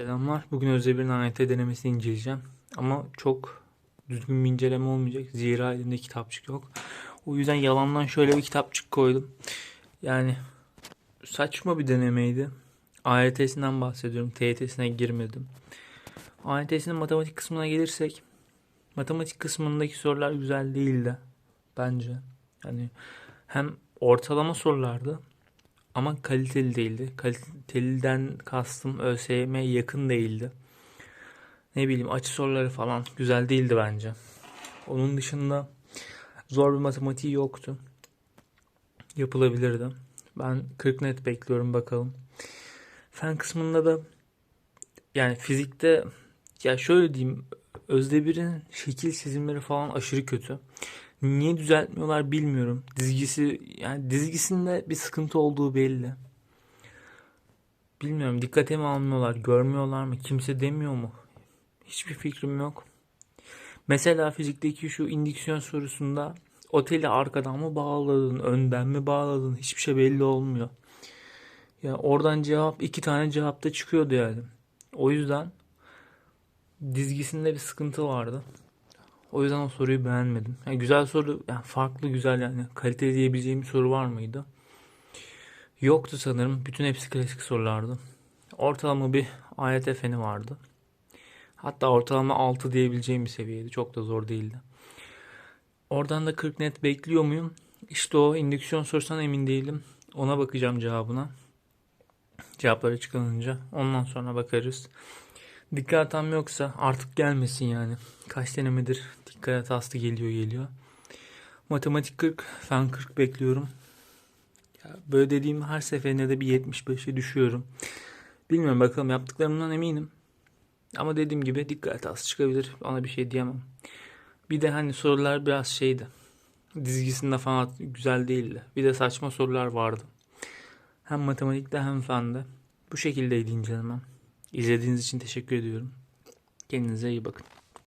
Selamlar. Bugün Özdemir AYT denemesini inceleyeceğim. Ama çok düzgün bir inceleme olmayacak. Zira elimde kitapçık yok. O yüzden yalandan şöyle bir kitapçık koydum. Yani saçma bir denemeydi. AYT'sinden bahsediyorum. TYT'sine girmedim. AYT'sinin matematik kısmına gelirsek matematik kısmındaki sorular güzel değildi bence. Yani hem ortalama sorulardı ama kaliteli değildi. Kaliteliden kastım ÖSYM'ye yakın değildi. Ne bileyim açı soruları falan güzel değildi bence. Onun dışında zor bir matematiği yoktu. Yapılabilirdi. Ben 40 net bekliyorum bakalım. Fen kısmında da yani fizikte ya şöyle diyeyim Özdebir'in şekil çizimleri falan aşırı kötü. Niye düzeltmiyorlar bilmiyorum. Dizgisi yani dizgisinde bir sıkıntı olduğu belli. Bilmiyorum dikkate mi almıyorlar, görmüyorlar mı, kimse demiyor mu? Hiçbir fikrim yok. Mesela fizikteki şu indüksiyon sorusunda oteli arkadan mı bağladın, önden mi bağladın hiçbir şey belli olmuyor. Ya oradan cevap iki tane cevapta çıkıyordu yani. O yüzden dizgisinde bir sıkıntı vardı. O yüzden o soruyu beğenmedim. Yani güzel soru, yani farklı güzel yani kaliteli diyebileceğim bir soru var mıydı? Yoktu sanırım. Bütün hepsi klasik sorulardı. Ortalama bir feni vardı. Hatta ortalama 6 diyebileceğim bir seviyeydi. Çok da zor değildi. Oradan da 40 net bekliyor muyum? İşte o indüksiyon sorusundan emin değilim. Ona bakacağım cevabına. Cevapları açıklanınca. Ondan sonra bakarız. Dikkat hatam yoksa artık gelmesin yani. Kaç denemedir dikkat hatası geliyor geliyor. Matematik 40, fen 40 bekliyorum. Ya böyle dediğim her seferinde de bir 75'e düşüyorum. Bilmiyorum bakalım yaptıklarımdan eminim. Ama dediğim gibi dikkat hatası çıkabilir. Ona bir şey diyemem. Bir de hani sorular biraz şeydi. Dizgisinde falan güzel değildi. Bir de saçma sorular vardı. Hem matematikte hem fende. Bu şekildeydi incelemem. İzlediğiniz için teşekkür ediyorum. Kendinize iyi bakın.